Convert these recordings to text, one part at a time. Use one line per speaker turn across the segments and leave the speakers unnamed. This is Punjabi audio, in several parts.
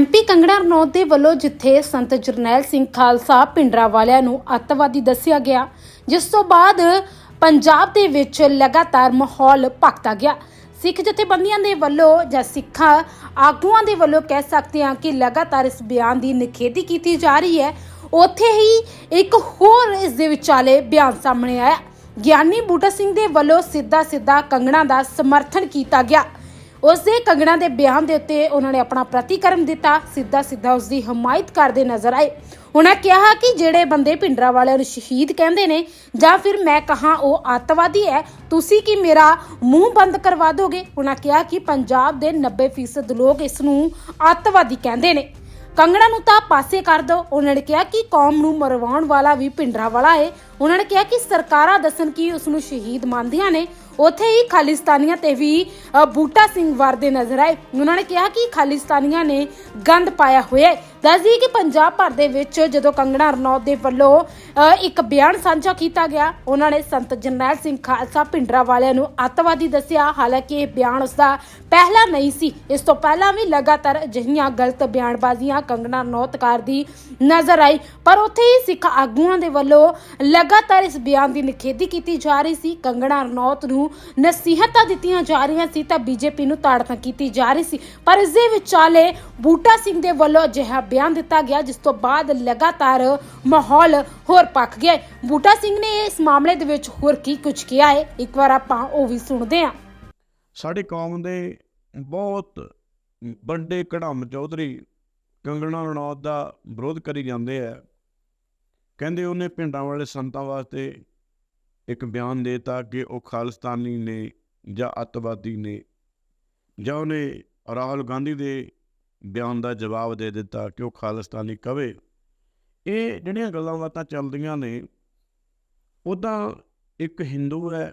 ਐਮਪੀ ਕੰਗਣਾ ਰਣੌਤ ਦੇ ਵੱਲੋਂ ਜਿੱਥੇ ਸੰਤ ਜਰਨੈਲ ਸਿੰਘ ਖਾਲਸਾ ਪਿੰਡਰਾ ਵਾਲਿਆਂ ਨੂੰ ਅੱਤਵਾਦੀ ਦੱਸਿਆ ਗਿਆ, ਜਿਸ ਤੋਂ ਬਾਅਦ ਪੰਜਾਬ ਦੇ ਵਿੱਚ ਲਗਾਤਾਰ ਮਾਹੌਲ ਭਖਦਾ ਗਿਆ। ਸਿੱਖ ਜਥੇਬੰਦੀਆਂ ਦੇ ਵੱਲੋਂ ਜਾਂ ਸਿੱਖਾਂ ਆਗੂਆਂ ਦੇ ਵੱਲੋਂ ਕਹਿ ਸਕਦੇ ਹਾਂ ਕਿ ਲਗਾਤਾਰ ਇਸ ਬਿਆਨ ਦੀ ਨਿਖੇਧੀ ਕੀਤੀ ਜਾ ਰਹੀ ਹੈ। ਉੱਥੇ ਹੀ ਇੱਕ ਹੋਰ ਇਸ ਦੇ ਵਿਚਾਲੇ ਬਿਆਨ ਸਾਹਮਣੇ ਆਇਆ। ਗਿਆਨੀ ਬੂਟਾ ਸਿੰਘ ਦੇ ਵੱਲੋਂ ਸਿੱਧਾ ਸਿੱਧਾ ਕੰਗਣਾ ਦਾ ਸਮਰਥਨ ਕੀਤਾ ਗਿਆ। ਉਸ ਦੇ ਕੰਗਣਾ ਦੇ ਬਿਆਨ ਦੇ ਉੱਤੇ ਉਹਨਾਂ ਨੇ ਆਪਣਾ ਪ੍ਰਤੀਕਰਮ ਦਿੱਤਾ, ਸਿੱਧਾ ਸਿੱਧਾ ਉਸ ਦੀ ਹਮਾਇਤ ਕਰਦੇ ਨਜ਼ਰ ਆਏ। ਉਹਨਾਂ ਕਿਹਾ ਕਿ ਜਿਹੜੇ ਬੰਦੇ ਪਿੰਡਰਾ ਵਾਲਿਆਂ ਨੂੰ ਸ਼ਹੀਦ ਕਹਿੰਦੇ ਨੇ, ਜਾਂ ਫਿਰ ਮੈਂ ਕਹਾ ਉਹ ਅੱਤਵਾਦੀ ਹੈ, ਤੁਸੀਂ ਕੀ ਮੇਰਾ ਮੂੰਹ ਬੰਦ ਕਰਵਾ ਦੋਗੇ? ਉਹਨਾਂ ਕਿਹਾ ਕਿ ਪੰਜਾਬ ਦੇ 90% ਲੋਕ ਇਸ ਨੂੰ ਅੱਤਵਾਦੀ ਕਹਿੰਦੇ ਨੇ। ਕੰਗਣਾ ਨੂੰ ਤਾਂ ਪਾਸੇ ਕਰ ਦਿਓ ਉਹਨਾਂ ਨੇ ਕਿਹਾ ਕਿ ਕੌਮ ਨੂੰ ਮਰਵਾਉਣ ਵਾਲਾ ਵੀ ਪਿੰਡਰਾ ਵਾਲਾ ਹੈ। ਉਹਨਾਂ ਨੇ ਕਿਹਾ ਕਿ ਸਰਕਾਰਾਂ ਦੱਸਣ ਕਿ ਉਸ ਨੂੰ ਸ਼ਹੀਦ ਮੰਨਦੀਆਂ ਨੇ ਉੱਥੇ ਹੀ ਖਾਲਿਸਤਾਨੀਆਂ ਤੇ ਵੀ ਬੂਟਾ ਸਿੰਘ ਵਰਦੇ ਨਜ਼ਰ ਆਏ। ਉਹਨਾਂ ਨੇ ਕਿਹਾ ਕਿ ਖਾਲਿਸਤਾਨੀਆਂ ਨੇ ਗੰਦ ਪਾਇਆ ਹੋਇਆ ਹੈ। ਦੱਸ ਕਿ ਪੰਜਾਬ ਭਰ ਦੇ ਵਿੱਚ ਜਦੋਂ ਕੰਗਣਾ ਰਣੌਤ ਦੇ ਵੱਲੋਂ ਇੱਕ ਬਿਆਨ ਸਾਂਝਾ ਕੀਤਾ ਗਿਆ, ਉਹਨਾਂ ਨੇ ਸੰਤ ਜਰਨੈਲ ਸਿੰਘ ਖਾਲਸਾ ਪਿੰਡਰਾ ਵਾਲਿਆਂ ਨੂੰ ਅੱਤਵਾਦੀ ਦੱਸਿਆ। ਹਾਲਾਂਕਿ ਇਹ ਬਿਆਨ ਉਸਦਾ ਪਹਿਲਾ ਨਹੀਂ ਸੀ। ਇਸ ਤੋਂ ਪਹਿਲਾਂ ਵੀ ਲਗਾਤਾਰ ਅਜਿਹੀਆਂ ਗਲਤ ਬਿਆਨਬਾਜ਼ੀਆਂ ਕੰਗਣਾ ਰਣੌਤ ਕਰਦੀ ਨਜ਼ਰ ਆਈ। ਪਰ ਉੱਥੇ ਹੀ ਸਿੱਖ ਆਗੂਆਂ ਦੇ ਵੱਲੋਂ ਲਗਾਤਾਰ ਇਸ ਬਿਆਨ ਦੀ ਨਿਖੇਧੀ ਕੀਤੀ ਜਾ ਰਹੀ ਸੀ। ਕੰਗਣਾ ਰਣੌਤ ਨੂੰ ਨਸੀਹਤਾਂ ਦਿੱਤੀਆਂ ਜਾ ਰਹੀਆਂ ਸੀ ਤਾਂ ਬੀਜੇਪੀ ਨੂੰ ਤਾੜਨਾ ਕੀਤੀ ਜਾ ਰਹੀ ਸੀ। ਪਰ ਇਸ ਦੇ ਵਿਚਾਲੇ ਬੂਟਾ ਸਿੰਘ ਦੇ ਵੱਲੋਂ ਅਜਿਹਾ ਬਿਆਨ ਦਿੱਤਾ ਗਿਆ, ਜਿਸ ਤੋਂ ਬਾਅਦ ਲਗਾਤਾਰ ਮਾਹੌਲ ਹੋਰ ਪੱਕ ਗਿਆ ਬੂਟਾ ਸਿੰਘ ਨੇ ਇਸ ਮਾਮਲੇ ਦੇ ਵਿੱਚ ਹੋਰ ਕੀ ਕੁਝ ਕਿਹਾ ਹੈ? ਇੱਕ ਵਾਰ ਆਪਾਂ ਉਹ ਵੀ ਸੁਣਦੇ ਹਾਂ।
ਸਾਡੀ ਕੌਮ ਦੇ ਬਹੁਤ ਵੱਡੇ ਕੜਮ ਚੌਧਰੀ ਕੰਗਣਾ ਰਣੌਤ ਦਾ ਵਿਰੋਧ ਕਰੀ ਜਾਂਦੇ ਆ। ਕਹਿੰਦੇ ਉਹਨੇ ਪਿੰਡਾਂ ਵਾਲੇ ਸੰਤਾਂ ਵਾਸਤੇ ਇੱਕ ਬਿਆਨ ਦੇਤਾ ਕਿ ਉਹ ਖਾਲਿਸਤਾਨੀ ਨੇ ਜਾਂ ਅੱਤਵਾਦੀ ਨੇ ਜਾਂ ਉਹਨੇ ਰਾਹੁਲ ਗਾਂਧੀ ਦੇ ਬਿਆਨ ਦਾ ਜਵਾਬ ਦੇ ਦਿੱਤਾ ਕਿ ਉਹ ਖਾਲਿਸਤਾਨੀ ਕਵੇ। ਇਹ ਜਿਹੜੀਆਂ ਗੱਲਾਂ ਬਾਤਾਂ ਚੱਲਦੀਆਂ ਨੇ, ਉਹਦਾ ਇੱਕ ਹਿੰਦੂ ਹੈ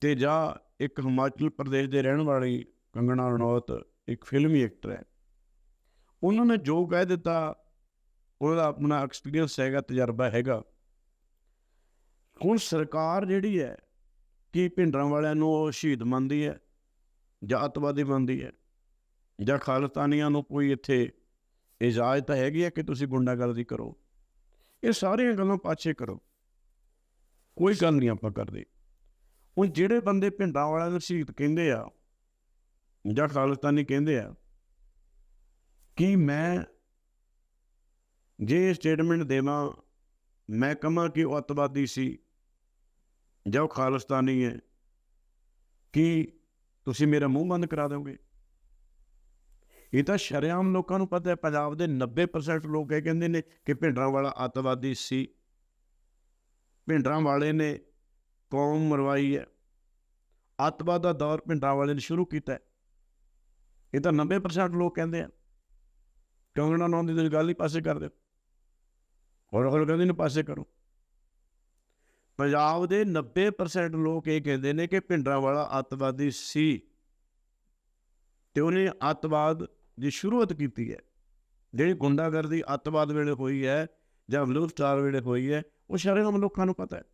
ਤੇ ਜਾਂ ਇੱਕ ਹਿਮਾਚਲ ਪ੍ਰਦੇਸ਼ ਦੇ ਰਹਿਣ ਵਾਲੀ ਕੰਗਣਾ ਰਣੌਤ, ਇੱਕ ਫਿਲਮੀ ਐਕਟਰ ਹੈ। ਉਹਨਾਂ ਨੇ ਜੋ ਕਹਿ ਦਿੱਤਾ ਉਹਦਾ ਆਪਣਾ ਐਕਸਪੀਰੀਅੰਸ ਹੈਗਾ, ਤਜਰਬਾ ਹੈਗਾ। ਹੁਣ ਸਰਕਾਰ ਜਿਹੜੀ ਹੈ, ਕੀ ਭਿੰਡਰਾਂ ਵਾਲਿਆਂ ਨੂੰ ਉਹ ਸ਼ਹੀਦ ਮੰਨਦੀ ਹੈ, ਜਾਂ ਅੱਤਵਾਦੀ ਮੰਨਦੀ ਹੈ, ਜਾਂ ਖਾਲਿਸਤਾਨੀਆਂ ਨੂੰ ਕੋਈ ਇੱਥੇ ਇਜਾਜ਼ਤ ਹੈਗੀ ਹੈ ਕਿ ਤੁਸੀਂ ਗੁੰਡਾਗਰਦੀ ਕਰੋ? ਇਹ ਸਾਰੀਆਂ ਗੱਲਾਂ ਪਾਛੇ ਕਰੋ। ਕੋਈ ਗੱਲ ਨਹੀਂ ਆਪਾਂ ਕਰਦੇ। ਹੁਣ ਜਿਹੜੇ ਬੰਦੇ ਪਿੰਡਾਂ ਵਾਲਿਆਂ ਨੂੰ ਸ਼ਹੀਦ ਕਹਿੰਦੇ ਆ, ਜਾਂ ਖਾਲਿਸਤਾਨੀ ਕਹਿੰਦੇ ਆ, ਕਿ ਮੈਂ ਜੇ ਸਟੇਟਮੈਂਟ ਦੇਵਾਂ, ਮੈਂ ਕਹਾਂ ਕਿ ਉਹ ਅੱਤਵਾਦੀ ਸੀ ਜਾਂ ਉਹ ਖਾਲਿਸਤਾਨੀ ਹੈ, ਕਿ ਤੁਸੀਂ ਮੇਰਾ ਮੂੰਹ ਬੰਦ ਕਰਾ ਦਿਓਗੇ? ਇਹ ਤਾਂ ਸ਼ਰੇਆਮ ਲੋਕਾਂ ਨੂੰ ਪਤਾ ਹੈ, ਪੰਜਾਬ ਦੇ 90% ਲੋਕ ਇਹ ਕਹਿੰਦੇ ਨੇ ਕਿ ਭਿੰਡਰਾਂ ਵਾਲਾ ਅੱਤਵਾਦੀ ਸੀ। ਭਿੰਡਰਾਂ ਵਾਲੇ ਨੇ ਕੌਮ ਮਰਵਾਈ ਹੈ। ਅੱਤਵਾਦ ਦਾ ਦੌਰ ਭਿੰਡਰਾਂ ਵਾਲੇ ਨੇ ਸ਼ੁਰੂ ਕੀਤਾ ਹੈ। ਇਹ ਤਾਂ 90% ਲੋਕ ਕਹਿੰਦੇ ਆ। ਕਿਉਂਕਿ ਰਣੌਤ ਦੀ ਗੱਲ ਹੀ ਪਾਸੇ ਕਰ ਦਿਓ। ਹੋਰ ਹੋਰ ਕਹਿੰਦੇ ਨੇ ਪਾਸੇ ਕਰੋ। ਪੰਜਾਬ ਦੇ 90% ਲੋਕ ਇਹ ਕਹਿੰਦੇ ਨੇ ਕਿ ਭਿੰਡਰਾਂ ਵਾਲਾ ਅੱਤਵਾਦੀ ਸੀ ਤੇ ਉਹਨੇ ਅੱਤਵਾਦ ਦੀ ਸ਼ੁਰੂਆਤ ਕੀਤੀ ਹੈ। ਜਿਹੜੀ ਗੁੰਡਾਗਰਦੀ ਅੱਤਵਾਦ ਵੇਲੇ ਹੋਈ ਹੈ ਜਾਂ ਬਲੂ ਸਟਾਰ ਵੇਲੇ ਹੋਈ ਹੈ, ਉਹ ਸ਼ਰੇਆਮ ਲੋਕਾਂ ਨੂੰ ਪਤਾ ਹੈ।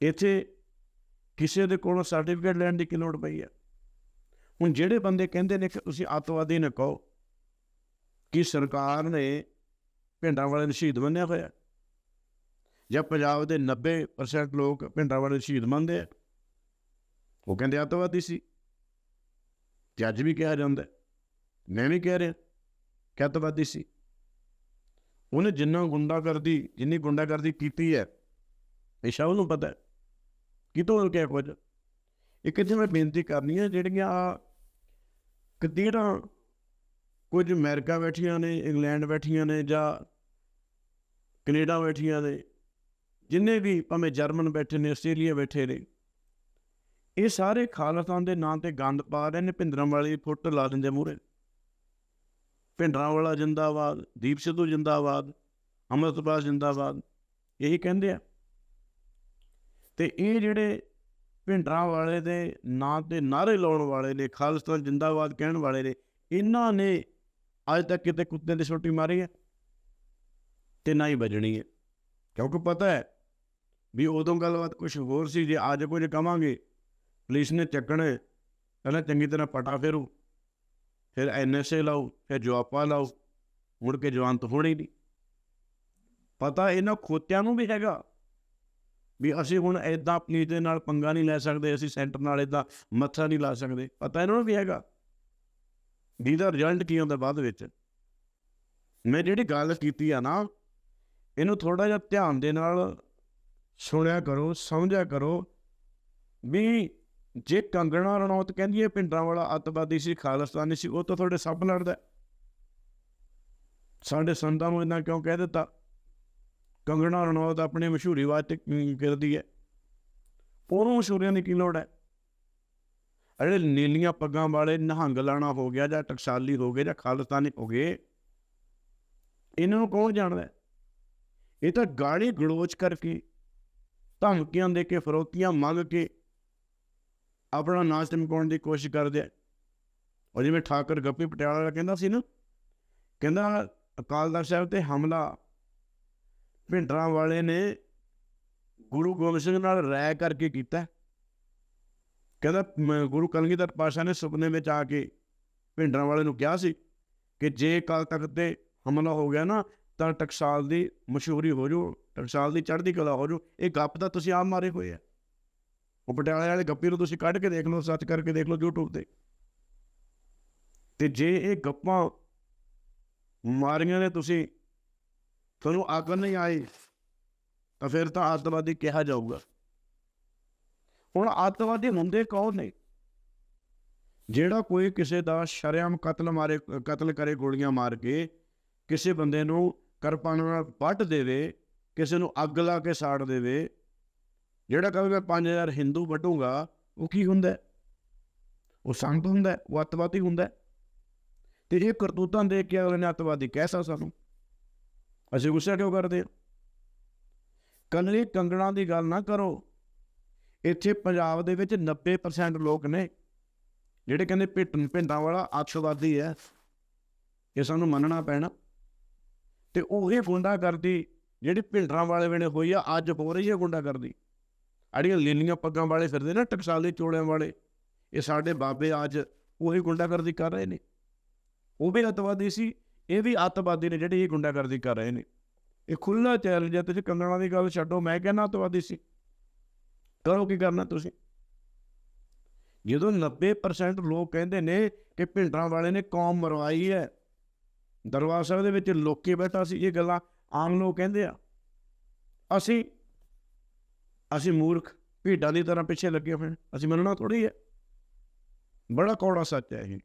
ਇੱਥੇ ਕਿਸੇ ਦੇ ਕੋਲੋਂ ਸਰਟੀਫਿਕੇਟ ਲੈਣ ਦੀ ਕੀ ਲੋੜ ਪਈ ਹੈ? ਹੁਣ ਜਿਹੜੇ ਬੰਦੇ ਕਹਿੰਦੇ ਨੇ ਕਿ ਤੁਸੀਂ ਅੱਤਵਾਦੀ ਨਾ ਕਹੋ, ਕਿ ਸਰਕਾਰ ਨੇ ਭਿੰਡਰਾਂ ਵਾਲੇ ਨੂੰ ਸ਼ਹੀਦ ਮੰਨਿਆ ਹੋਇਆ। ਜਾਂ ਪੰਜਾਬ ਦੇ 90% ਲੋਕ ਭਿੰਡਰਾਂ ਵਾਲੇ ਸ਼ਹੀਦ ਮੰਨਦੇ ਆ। ਉਹ ਕਹਿੰਦੇ ਅੱਤਵਾਦੀ ਸੀ। ਤੇ ਅੱਜ ਵੀ ਕਿਹਾ ਜਾਂਦਾ ਮੈਂ ਵੀ ਕਹਿ ਰਿਹਾ ਕਿ ਅੱਤਵਾਦੀ ਸੀ। ਉਹਨੇ ਜਿੰਨਾ ਗੁੰਡਾਗਰਦੀ, ਜਿੰਨੀ ਗੁੰਡਾਗਰਦੀ ਕੀਤੀ ਹੈ, ਇਹ ਸਭ ਨੂੰ ਪਤਾ ਹੈ। ਕਿਤੋਂ ਕਿਹਾ ਕੁਝ? ਇੱਕ ਇੱਥੇ ਮੈਂ ਬੇਨਤੀ ਕਰਨੀ ਹੈ, ਜਿਹੜੀਆਂ ਕਤੀਰਾਂ ਕੁਝ ਅਮਰੀਕਾ ਬੈਠੀਆਂ ਨੇ, ਇੰਗਲੈਂਡ ਬੈਠੀਆਂ ਨੇ ਜਾਂ ਕੈਨੇਡਾ ਬੈਠੀਆਂ ਨੇ, ਜਿੰਨੇ ਵੀ ਭਾਵੇਂ ਜਰਮਨ ਬੈਠੇ ਨੇ, ਆਸਟ੍ਰੇਲੀਆ ਬੈਠੇ ਨੇ, ਇਹ ਸਾਰੇ ਖਾਲਿਸਤਾਨ ਦੇ ਨਾਂ ਤੇ ਗੰਦ ਪਾ ਰਹੇ ਨੇ ਭਿੰਦਰਾਂ ਵਾਲੀ ਫੁੱਟ ਲਾ ਦਿੰਦੇ ਮੂਹਰੇ। ਭਿੰਡਰਾਂ ਵਾਲਾ ਜਿੰਦਾਬਾਦ, ਦੀਪ ਸਿੱਧੂ ਜਿੰਦਾਬਾਦ, ਅੰਮ੍ਰਿਤਪਾਲ ਜਿੰਦਾਬਾਦ, ਇਹੀ ਕਹਿੰਦੇ ਆ। ਤੇ ਇਹ ਜਿਹੜੇ ਭਿੰਡਰਾਂ ਵਾਲੇ ਦੇ ਨਾਂ ਤੇ ਨਾਰੇ ਲਾਉਣ ਵਾਲੇ ਨੇ ਖਾਲਿਸਤਾਨ ਜਿੰਦਾਬਾਦ ਕਹਿਣ ਵਾਲੇ ਨੇ, ਇਹਨਾਂ ਨੇ ਅੱਜ ਤੱਕ ਕਿਤੇ ਕੁੱਤੇ ਦੀ ਛੋਟੀ ਮਾਰੀ ਹੈ? ਤੇ ਨਾ ਹੀ ਵੱਜਣੀ ਹੈ। ਕਿਉਂਕਿ ਪਤਾ ਹੈ ਵੀ ਉਦੋਂ ਗੱਲਬਾਤ ਕੁਝ ਹੋਰ ਸੀ ਜੇ ਅੱਜ ਕੁਝ ਕਵਾਂਗੇ ਪੁਲਿਸ ਨੇ ਚੱਕਣੇ ਪਹਿਲਾਂ ਚੰਗੀ ਤਰ੍ਹਾਂ ਪਟਾ ਫੇਰੂ। ਫਿਰ ਐਨਐਸਏ ਲਾਓ ਫਿਰ ਜਵਾਪਾ ਲਾਓ ਮੁੜ ਕੇ ਜਵਾਨ ਤਾਂ ਹੋਣੀ ਨਹੀਂ। ਪਤਾ ਇਹਨਾਂ ਖੋਤਿਆਂ ਨੂੰ ਵੀ ਹੈਗਾ ਵੀ ਅਸੀਂ ਹੁਣ ਐਦਾਂ ਪੁਲਿਸ ਦੇ ਨਾਲ ਪੰਗਾ ਨਹੀਂ ਲੈ ਸਕਦੇ ਅਸੀਂ ਸੈਂਟਰ ਨਾਲ ਐਦਾਂ ਮੱਥਾ ਨਹੀਂ ਲਾ ਸਕਦੇ। ਪਤਾ ਇਹਨਾਂ ਨੂੰ ਵੀ ਹੈਗਾ। ਜਿਹਦਾ ਰਿਜ਼ਲਟ ਕੀ ਹੁੰਦਾ ਬਾਅਦ ਵਿੱਚ? ਮੈਂ ਜਿਹੜੀ ਗੱਲ ਕੀਤੀ ਆ ਨਾ, ਇਹਨੂੰ ਥੋੜਾ ਜਿਹਾ ਧਿਆਨ ਦੇ ਨਾਲ ਸੁਣਿਆ ਕਰੋ, ਸਮਝਿਆ ਕਰੋ ਵੀ ਜੇ ਕੰਗਣਾ ਰਣੌਤ ਕਹਿੰਦੀ ਹੈ ਪਿੰਡਾਂ ਵਾਲਾ ਅੱਤਵਾਦੀ ਸੀ, ਖਾਲਿਸਤਾਨੀ ਸੀ, ਉਹ ਤਾਂ ਤੁਹਾਡੇ ਸੱਪ ਲੜਦਾ ਸਾਡੇ ਸੰਤਾਂ ਨੂੰ ਇੰਨਾ ਕਿਉਂ ਕਹਿ ਦਿੱਤਾ? ਕੰਗਣਾ ਰਣੌਤ ਆਪਣੀ ਮਸ਼ਹੂਰੀ ਵਾਸਤੇ ਕੀ ਕਰਦੀ ਹੈ? ਉਹਨੂੰ ਮਸ਼ਹੂਰੀਆਂ ਦੀ ਕੀ ਲੋੜ ਹੈ? ਜਿਹੜੇ ਨੀਲੀਆਂ ਪੱਗਾਂ ਵਾਲੇ ਨਹੰਗ ਲਾਣਾ ਹੋ ਗਿਆ ਜਾਂ ਟਕਸਾਲੀ ਹੋ ਗਏ ਜਾਂ ਖਾਲਿਸਤਾਨੀ ਹੋ ਗਏ, ਇਹਨਾਂ ਨੂੰ ਕੌਣ ਜਾਣਦਾ? ਇਹ ਤਾਂ ਗਾਲੀ ਗਲੋਚ ਕਰਕੇ ਧਮਕੀਆਂ ਦੇ ਕੇ, ਫਰੋਤੀਆਂ ਮੰਗ ਕੇ ਆਪਣਾ ਨਾਚ ਟਮਕਾਉਣ ਦੀ ਕੋਸ਼ਿਸ਼ ਕਰਦੇ ਆ। ਉਹ ਜਿਵੇਂ ਠਾਕਰ ਗੱਪੀ ਪਟਿਆਲਾ ਵਾਲਾ ਕਹਿੰਦਾ ਸੀ ਨਾ, ਕਹਿੰਦਾ ਅਕਾਲ ਤਖਤ ਸਾਹਿਬ ਤੇ ਹਮਲਾ, ਭਿੰਡਰਾਂ ਵਾਲੇ ਨੇ ਗੁਰੂ ਗੋਬਿੰਦ ਸਿੰਘ ਨਾਲ ਰਾਇ ਕਰਕੇ ਕੀਤਾ। ਕਹਿੰਦਾ, ਮ- ਗੁਰੂ ਕਲਗੀਧਰ ਪਾਸ਼ਾ ਨੇ ਸੁਪਨੇ ਵਿੱਚ ਆ ਕੇ ਭਿੰਡਰਾਂ ਵਾਲੇ ਨੂੰ ਕਿਹਾ ਸੀ ਕਿ ਜੇ ਕਾਲ ਤਖਤ ਤੇ ਹਮਲਾ ਹੋ ਗਿਆ ਨਾ, ਤਾਂ ਟਕਸਾਲ ਦੀ ਮਸ਼ਹੂਰੀ ਹੋ ਜੂ ਟਕਸਾਲ ਦੀ ਚੜ੍ਹਦੀ ਕਲਾ ਹੋ ਜੂ ਇਹ ਗੱਪ ਤਾਂ ਤੁਸੀਂ ਆਪ ਮਾਰੇ ਹੋਏ ਆ। ਉਹ ਪਟਿਆਲੇ ਵਾਲੇ ਗੱਪੀ ਨੂੰ ਤੁਸੀਂ ਕੱਢ ਕੇ ਦੇਖ ਲਓ ਸਰਚ ਕਰਕੇ ਦੇਖ ਲਓ YouTube ਤੇ। ਤੇ ਜੇ ਇਹ ਗੱਪਾਂ ਮਾਰੀਆਂ ਨੇ ਤੁਸੀਂ, ਤੁਹਾਨੂੰ ਅਕਲ ਨਹੀਂ ਆਈ, ਤਾਂ ਫਿਰ ਤਾਂ ਅੱਤਵਾਦੀ ਕਿਹਾ ਜਾਊਗਾ। ਹੁਣ ਅੱਤਵਾਦੀ ਹੁੰਦੇ ਕੌਣ ਨੇ? ਜਿਹੜਾ ਕੋਈ ਕਿਸੇ ਦਾ ਸ਼ਰੇਆਮ ਕਤਲ ਮਾਰੇ, ਕਤਲ ਕਰੇ ਗੋਲੀਆਂ ਮਾਰ ਕੇ ਕਿਸੇ ਬੰਦੇ ਨੂੰ ਕਰਪਾਨ ਨਾਲ ਵੱਢ ਦੇਵੇ, ਕਿਸੇ ਨੂੰ ਅੱਗ ਲਾ ਕੇ ਸਾੜ ਦੇਵੇ, ਜਿਹੜਾ ਕਹੇ ਮੈਂ 5000 ਹਿੰਦੂ ਵੱਢੂਗਾ ਉਹ ਕੀ ਹੁੰਦਾ? ਉਹ ਸੰਗਤ ਹੁੰਦਾ, ਉਹ ਅੱਤਵਾਦੀ ਹੁੰਦਾ। ਹੈ। ਤੇ ਇਹ ਕਰਤੂਤਾਂ ਦੇਖ ਕੇ ਅਗਲੇ ਨੇ ਅੱਤਵਾਦੀ ਕਹਿਸਾ ਸਾਨੂੰ। ਅਸੀਂ ਗੁੱਸਾ ਕਿਉਂ ਕਰਦੇ ਹਾਂ? ਕੰਗਣਾ ਦੀ ਗੱਲ ਨਾ ਕਰੋ। ਇੱਥੇ ਪੰਜਾਬ ਦੇ ਵਿੱਚ 90% ਲੋਕ ਨੇ ਜਿਹੜੇ ਕਹਿੰਦੇ ਪਿੰਡ ਭਿੰਡਾਂ ਵਾਲਾ ਅੱਤਵਾਦੀ ਹੈ। ਇਹ ਸਾਨੂੰ ਮੰਨਣਾ ਪੈਣਾ। ਤੇ ਉਹ ਇਹ ਗੁੰਡਾ ਜਿਹੜੀ ਭਿੰਡਰਾਂ ਵਾਲੇ ਵੇਲੇ ਹੋਈ ਆ, ਅੱਜ ਹੋ ਰਹੀ ਹੈ ਗੁੰਡਾਗਰਦੀ। ਅੜੀਆਂ ਲੀਲੀਆਂ ਪੱਗਾਂ ਵਾਲੇ ਫਿਰਦੇ ਨਾ, ਟਕਸਾਲ ਚੋਲਿਆਂ ਵਾਲੇ। ਇਹ ਸਾਡੇ ਬਾਬੇ ਅੱਜ ਉਹੀ ਗੁੰਡਾਗਰਦੀ ਕਰ ਰਹੇ ਨੇ। ਉਹ ਵੀ ਅੱਤਵਾਦੀ ਸੀ, ਇਹ ਵੀ ਅੱਤਵਾਦੀ ਨੇ ਜਿਹੜੇ ਇਹ ਗੁੰਡਾਗਰਦੀ ਕਰ ਰਹੇ ਨੇ। ਇਹ ਖੁੱਲਾ ਚੈਲੰਜ ਹੈ, ਤੁਸੀਂ ਕੰਗਣਾ ਦੀ ਗੱਲ ਛੱਡੋ, ਮੈਂ ਕਹਿੰਦਾ ਅੱਤਵਾਦੀ ਸੀ। ਕਰੋ ਕੀ ਕਰਨਾ ਤੁਸੀਂ? ਜਦੋਂ 90% ਲੋਕ ਕਹਿੰਦੇ ਨੇ ਕਿ ਭਿੰਡਰਾਂ ਵਾਲੇ ਨੇ ਕੌਮ ਮਰਵਾਈ ਹੈ, ਦਰਬਾਰ ਸਾਹਿਬ ਦੇ ਵਿੱਚ ਲੋਕੀ ਬੈਠਾ ਸੀ, ਇਹ ਗੱਲਾਂ ਆਮ ਲੋਕ ਕਹਿੰਦੇ ਆ। ਅਸੀਂ ਅਸੀਂ ਮੂਰਖ, ਭੇਡਾਂ ਦੀ ਤਰ੍ਹਾਂ ਪਿੱਛੇ ਲੱਗੇ ਹੋਏ ਅਸੀਂ ਮੰਨਣਾ ਥੋੜੀ ਹੈ। ਬੜਾ ਕੌੜਾ ਸੱਚ ਹੈ ਇਹ।